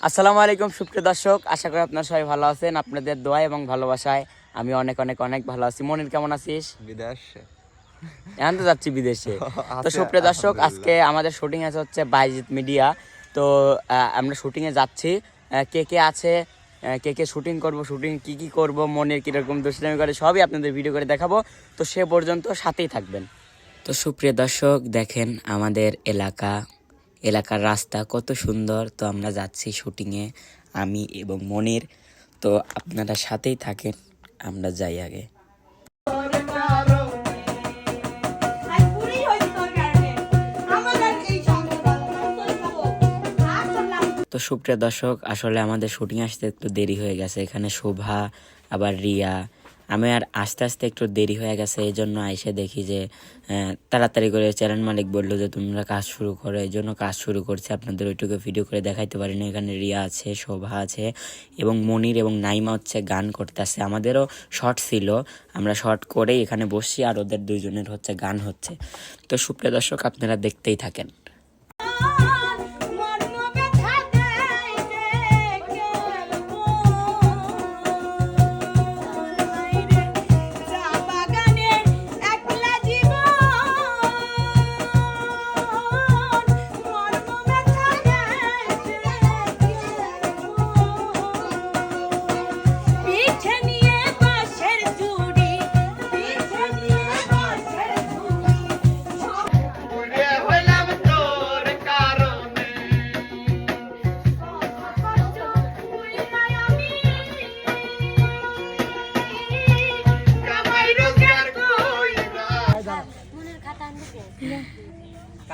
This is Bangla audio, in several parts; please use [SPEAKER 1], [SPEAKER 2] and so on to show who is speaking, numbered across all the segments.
[SPEAKER 1] আসসালামু আলাইকুম সুপ্রিয় দর্শক। আশা করি আপনারা সবাই ভালো আছেন। আপনাদের দোয়া এবং ভালোবাসায় আমি অনেক অনেক অনেক ভালো আছি। মনির কেমন আছিস?
[SPEAKER 2] বিদেশ।
[SPEAKER 1] এখন তো যাচ্ছি বিদেশে। তো সুপ্রিয় দর্শক আজকে আমাদের শুটিং আছে হচ্ছে বাইজিৎ মিডিয়া। তো আহ, আমরা শুটিংয়ে যাচ্ছি। কে কে আছে? কে কে শুটিং করব শুটিং কি কি করব মনের কীরকম দুষ্টামি করে সবই আপনাদের ভিডিও করে দেখাবো। তো সে পর্যন্ত সাথেই থাকবেন। তো সুপ্রিয় দর্শক দেখেন আমাদের এলাকা এলাকার রাস্তা কত সুন্দর। তো আমরা যাচ্ছি শুটিংয়ে আমি এবং মনির। তো আপনারা সাথেই থাকেন আমরা যাই আগে। তো সুপ্রিয় দর্শক আসলে আমাদের শুটিং আসতে একটু দেরি হয়ে গেছে। এখানে শোভা আবার রিয়া আমি আর আস্তে আস্তে একটু দেরি হয়ে গেছে এই জন্য এসে দেখি যে তাড়াতাড়ি করে চ্যানেল মালিক বলল যে, তোমরা কাজ শুরু করো। এই জন্য কাজ শুরু করছি। আপনাদের ওইটুকু ভিডিও করে দেখাইতে পারি না। এখানে রিয়া আছে, শোভা আছে এবং মনির এবং নাইমা হচ্ছে গান করতেছে। আমাদেরও শর্ট ছিল, আমরা শর্ট করেই এখানে বসছি আর ওদের দুইজনের হচ্ছে গান হচ্ছে। তো সুপ্রিয় দর্শক, আপনারা দেখতেই থাকেন।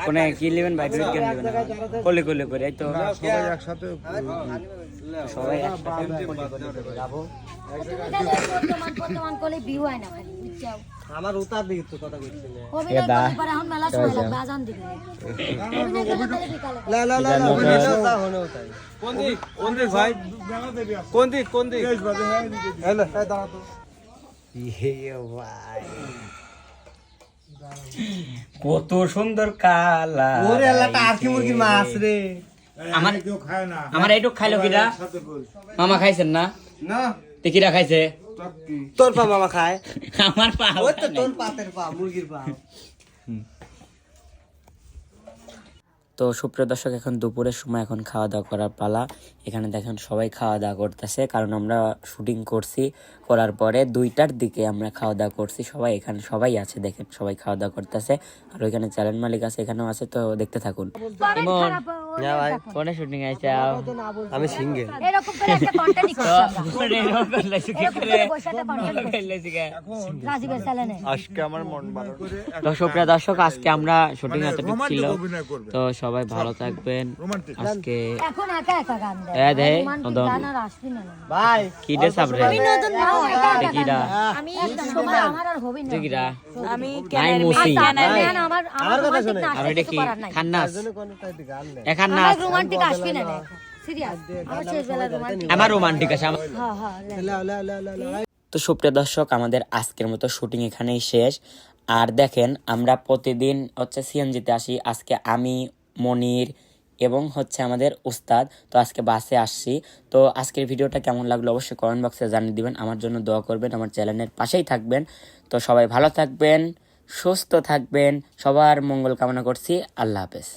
[SPEAKER 1] কোনে কি নেবেন বাইক কেন নেবেন কোলে কোলে করে এই তো
[SPEAKER 2] সবাই একসাথে
[SPEAKER 1] সবাই একসাথে কোলে কোলে করে যাব
[SPEAKER 3] বর্তমান বর্তমান কলে হয় না খালি বুঝছাও
[SPEAKER 4] আমার উতার দিকে তো কথা কইছি না
[SPEAKER 3] অভিনয় এখন মেলা সময় লাগবে দিবে অভিনয় করতে পারে বিকালে
[SPEAKER 4] লা লা লা লা ওই দিকে তা হলো তাই
[SPEAKER 2] কোন দিক কোন দিক ভাই কোন দিক কোন দিক
[SPEAKER 4] এই দাঁড়া তো
[SPEAKER 1] কত সুন্দর কালা
[SPEAKER 4] ওরে আল্লাহটা আর কি মুরগির মাছ রে?
[SPEAKER 1] আমার আমার এইটুক খাইলো কিরা? মামা খাইছেন না?
[SPEAKER 4] না।
[SPEAKER 1] তে কিরা খাইছে?
[SPEAKER 4] তোর পা মামা খায়?
[SPEAKER 1] আমার পা
[SPEAKER 4] ওই তো তোর পাতের পা মুরগির পা।
[SPEAKER 1] তো সুপ্রিয় দর্শক, এখন দুপুরের সময় এখন খাওয়া দাওয়া করার পালা। এখানে দেখেন সবাই খাওয়া দাওয়া করতেছে, কারণ আমরা শুটিং করছি। করার পরে দুইটার দিকে আমরা খাওয়া দাওয়া করছি, সবাই এখানে সবাই আছে, দেখেন সবাই খাওয়া দাওয়া করতেছে। আর ওইখানে চ্যানেল মালিক আছে, এখানেও আছে, তো দেখতে থাকুন।
[SPEAKER 4] হ্যাঁ ভাই
[SPEAKER 1] কোনে শুটিং আইছে
[SPEAKER 4] আমি সিঙ্গেল
[SPEAKER 3] এরকম করে একটা কন্টেন্ট
[SPEAKER 2] আজকে আমার মন ভালো
[SPEAKER 1] তো সুপ্রিয় দর্শক আজকে আমরা শুটিং এতটুকু ছিল। তো সবাই ভালো থাকবেন। আজকে
[SPEAKER 3] এখন একা একা গান
[SPEAKER 1] দে,
[SPEAKER 3] গান আর আসবি না? না।
[SPEAKER 4] ভাই
[SPEAKER 1] কি সাবরে?
[SPEAKER 3] একা একা
[SPEAKER 1] কিরা।
[SPEAKER 3] আমি একদম সময় আমার আর হবি না।
[SPEAKER 1] কিরা?
[SPEAKER 5] আমি
[SPEAKER 1] নাই মুসি।
[SPEAKER 3] আচ্ছা, আমার আমার আমার রোমান্টিক না
[SPEAKER 1] এটা কি? খান্নাস।
[SPEAKER 4] টাইপ গান নে
[SPEAKER 1] এখান
[SPEAKER 3] আমার রোমান্টিক আসবি না সিরিয়াস আমার শেষ রোমান্টিক
[SPEAKER 1] আমার রোমান্টিক আছে
[SPEAKER 3] হ্যাঁ হ্যাঁ
[SPEAKER 4] লা লা লা লা লা
[SPEAKER 1] তো সুপ্রিয় দর্শক আমাদের আজকের মতো শুটিং এখানেই শেষ। আর দেখেন আমরা প্রতিদিন হচ্ছে সিএনজিতে আসি। আজকে আমি মনির এবং হচ্ছে আমাদের উস্তাদ। তো আজকে বাসে আসছি। তো আজকের ভিডিওটা কেমন লাগল অবশ্যই কমেন্ট বক্সে জানিয়ে দিবেন। আমার জন্য দোয়া করবেন আমার চ্যানেলের পাশেই থাকবেন। তো সবাই ভালো থাকবেন সুস্থ থাকবেন। সবার মঙ্গল কামনা করছি। আল্লাহ হাফেজ।